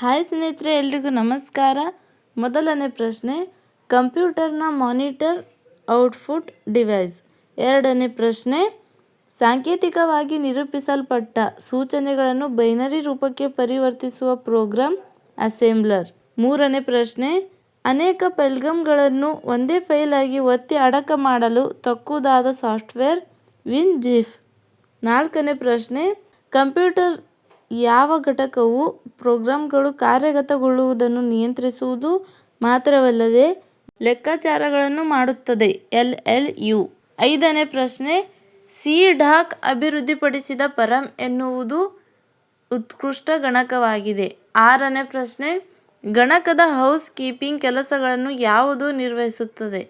Hi ಸ್ನೇಹಿತರೆ, ಎಲ್ರಿಗೂ ನಮಸ್ಕಾರ. ಮೊದಲನೇ ಪ್ರಶ್ನೆ, ಕಂಪ್ಯೂಟರ್ನ ಮಾನಿಟರ್ ಔಟ್ಪುಟ್ ಡಿವೈಸ್. ಎರಡನೇ ಪ್ರಶ್ನೆ, ಸಾಂಕೇತಿಕವಾಗಿ ನಿರೂಪಿಸಲ್ಪಟ್ಟ ಸೂಚನೆಗಳನ್ನು ಬೈನರಿ ರೂಪಕ್ಕೆ ಪರಿವರ್ತಿಸುವ ಪ್ರೋಗ್ರಾಂ ಅಸೆಂಬ್ಲರ್. ಮೂರನೇ ಪ್ರಶ್ನೆ, ಅನೇಕ ಪೆಲ್ಗಮ್ಗಳನ್ನು ಒಂದೇ ಫೈಲ್ ಆಗಿ ಒತ್ತಿ ಅಡಕ ಮಾಡಲು ತಕ್ಕುದಾದ ಸಾಫ್ಟ್ವೇರ್ ವಿನ್ ಜಿಫ್. ನಾಲ್ಕನೇ ಪ್ರಶ್ನೆ, ಕಂಪ್ಯೂಟರ್ ಯಾವ ಘಟಕವು ಪ್ರೋಗ್ರಾಂಗಳು ಕಾರ್ಯಗತಗೊಳ್ಳುವುದನ್ನು ನಿಯಂತ್ರಿಸುವುದು ಮಾತ್ರವಲ್ಲದೆ ಲೆಕ್ಕಾಚಾರಗಳನ್ನು ಮಾಡುತ್ತದೆ? L L, U. ಐದನೇ ಪ್ರಶ್ನೆ ಸಿ ಡಾಕ್ ಅಭಿವೃದ್ಧಿಪಡಿಸಿದ ಪರಂ ಎನ್ನುವುದು ಉತ್ಕೃಷ್ಟ ಗಣಕವಾಗಿದೆ. ಆರನೇ ಪ್ರಶ್ನೆ, ಗಣಕದ ಹೌಸ್ ಕೀಪಿಂಗ್ ಕೆಲಸಗಳನ್ನು ಯಾವುದು ನಿರ್ವಹಿಸುತ್ತದೆ?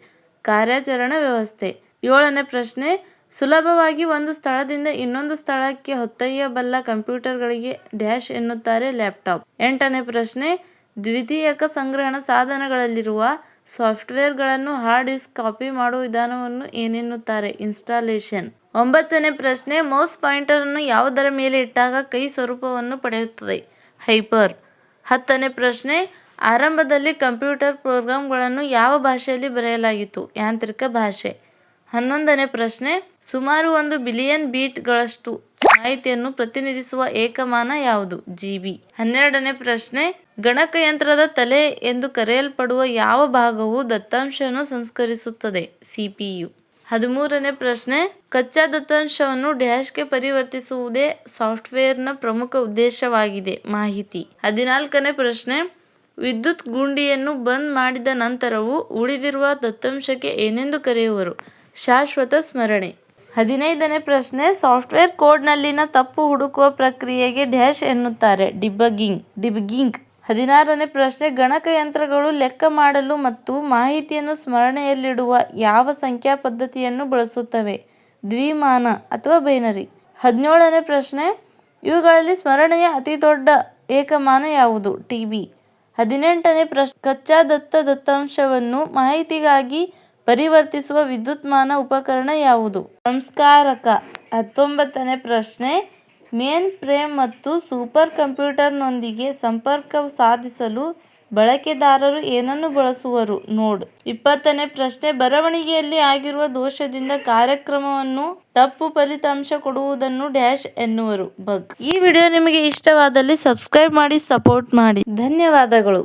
ಕಾರ್ಯಾಚರಣಾ ವ್ಯವಸ್ಥೆ. ಏಳನೇ ಪ್ರಶ್ನೆ ಸುಲಭವಾಗಿ ಒಂದು ಸ್ಥಳದಿಂದ ಇನ್ನೊಂದು ಸ್ಥಳಕ್ಕೆ ಹೊತ್ತೊಯ್ಯಬಲ್ಲ ಕಂಪ್ಯೂಟರ್ಗಳಿಗೆ ಡ್ಯಾಶ್ ಎನ್ನುತ್ತಾರೆ ಲ್ಯಾಪ್ಟಾಪ್. ಎಂಟನೇ ಪ್ರಶ್ನೆ, ದ್ವಿತೀಯಕ ಸಂಗ್ರಹಣ ಸಾಧನಗಳಲ್ಲಿರುವ ಸಾಫ್ಟ್ವೇರ್ಗಳನ್ನು ಹಾರ್ಡ್ ಡಿಸ್ಕ್ ಕಾಪಿ ಮಾಡುವ ವಿಧಾನವನ್ನು ಏನೆನ್ನುತ್ತಾರೆ? ಇನ್ಸ್ಟಾಲೇಷನ್. ಒಂಬತ್ತನೇ ಪ್ರಶ್ನೆ, ಮೌಸ್ ಪಾಯಿಂಟರ್ ಅನ್ನು ಯಾವುದರ ಮೇಲೆ ಇಟ್ಟಾಗ ಕೈ ಸ್ವರೂಪವನ್ನು ಪಡೆಯುತ್ತದೆ? ಹೈಪರ್. ಹತ್ತನೇ ಪ್ರಶ್ನೆ, ಆರಂಭದಲ್ಲಿ ಕಂಪ್ಯೂಟರ್ ಪ್ರೋಗ್ರಾಂಗಳನ್ನು ಯಾವ ಭಾಷೆಯಲ್ಲಿ ಬರೆಯಲಾಗಿತ್ತು? ಯಾಂತ್ರಿಕ ಭಾಷೆ. ಹನ್ನೊಂದನೇ ಪ್ರಶ್ನೆ, ಸುಮಾರು ಒಂದು ಬಿಲಿಯನ್ ಬೀಟ್ಗಳಷ್ಟು ಮಾಹಿತಿಯನ್ನು ಪ್ರತಿನಿಧಿಸುವ ಏಕಮಾನ ಯಾವುದು? ಜಿಬಿ ಹನ್ನೆರಡನೇ ಪ್ರಶ್ನೆ, ಗಣಕಯಂತ್ರದ ತಲೆ ಎಂದು ಕರೆಯಲ್ಪಡುವ ಯಾವ ಭಾಗವು ದತ್ತಾಂಶವನ್ನು ಸಂಸ್ಕರಿಸುತ್ತದೆ? ಸಿಪಿಯು ಹದಿಮೂರನೇ ಪ್ರಶ್ನೆ, ಕಚ್ಚಾ ದತ್ತಾಂಶವನ್ನು ಡ್ಯಾಶ್ಗೆ ಪರಿವರ್ತಿಸುವುದೇ ಸಾಫ್ಟ್ವೇರ್ನ ಪ್ರಮುಖ ಉದ್ದೇಶವಾಗಿದೆ? ಮಾಹಿತಿ. ಹದಿನಾಲ್ಕನೇ ಪ್ರಶ್ನೆ, ವಿದ್ಯುತ್ ಗುಂಡಿಯನ್ನು ಬಂದ್ ಮಾಡಿದ ನಂತರವೂ ಉಳಿದಿರುವ ದತ್ತಾಂಶಕ್ಕೆ ಏನೆಂದು ಕರೆಯುವರು? ಶಾಶ್ವತ ಸ್ಮರಣೆ. ಹದಿನೈದನೇ ಪ್ರಶ್ನೆ, ಸಾಫ್ಟ್ವೇರ್ ಕೋಡ್ನಲ್ಲಿನ ತಪ್ಪು ಹುಡುಕುವ ಪ್ರಕ್ರಿಯೆಗೆ ಡ್ಯಾಶ್ ಎನ್ನುತ್ತಾರೆ. Debugging debugging. ಹದಿನಾರನೇ ಪ್ರಶ್ನೆ ಗಣಕಯಂತ್ರಗಳು ಲೆಕ್ಕ ಮಾಡಲು ಮತ್ತು ಮಾಹಿತಿಯನ್ನು ಸ್ಮರಣೆಯಲ್ಲಿಡುವ ಯಾವ ಸಂಖ್ಯಾ ಪದ್ಧತಿಯನ್ನು ಬಳಸುತ್ತವೆ? ದ್ವಿಮಾನ ಅಥವಾ ಬೈನರಿ? ಹದಿನೇಳನೇ ಪ್ರಶ್ನೆ, ಇವುಗಳಲ್ಲಿ ಸ್ಮರಣೆಯ ಅತಿ ದೊಡ್ಡ ಏಕಮಾನ ಯಾವುದು? T B. ಹದಿನೆಂಟನೇ ಪ್ರಶ್ನೆ ಕಚ್ಚಾ ದತ್ತ ದತ್ತಾಂಶವನ್ನು ಮಾಹಿತಿಗಾಗಿ ಪರಿವರ್ತಿಸುವ ವಿದ್ಯುತ್ಮಾನ ಉಪಕರಣ ಯಾವುದು? ಸಂಸ್ಕಾರಕ. ಹತ್ತೊಂಬತ್ತನೇ ಪ್ರಶ್ನೆ. ಮೇನ್ ಫ್ರೇಮ್ ಮತ್ತು ಸೂಪರ್ ಕಂಪ್ಯೂಟರ್ನೊಂದಿಗೆ ಸಂಪರ್ಕ ಸಾಧಿಸಲು ಬಳಕೆದಾರರು ಏನನ್ನು ಬಳಸುವರು? ನೋಡ್. ಇಪ್ಪತ್ತನೇ ಪ್ರಶ್ನೆ. ಬರವಣಿಗೆಯಲ್ಲಿ ಆಗಿರುವ ದೋಷದಿಂದ ಕಾರ್ಯಕ್ರಮವನ್ನು ತಪ್ಪು ಫಲಿತಾಂಶ ಕೊಡುವುದನ್ನು ಡ್ಯಾಶ್ ಎನ್ನುವರು. ಬಗ್. ಈ ವಿಡಿಯೋ ನಿಮಗೆ ಇಷ್ಟವಾದಲ್ಲಿ ಸಬ್ಸ್ಕ್ರೈಬ್ ಮಾಡಿ, ಸಪೋರ್ಟ್ ಮಾಡಿ. ಧನ್ಯವಾದಗಳು.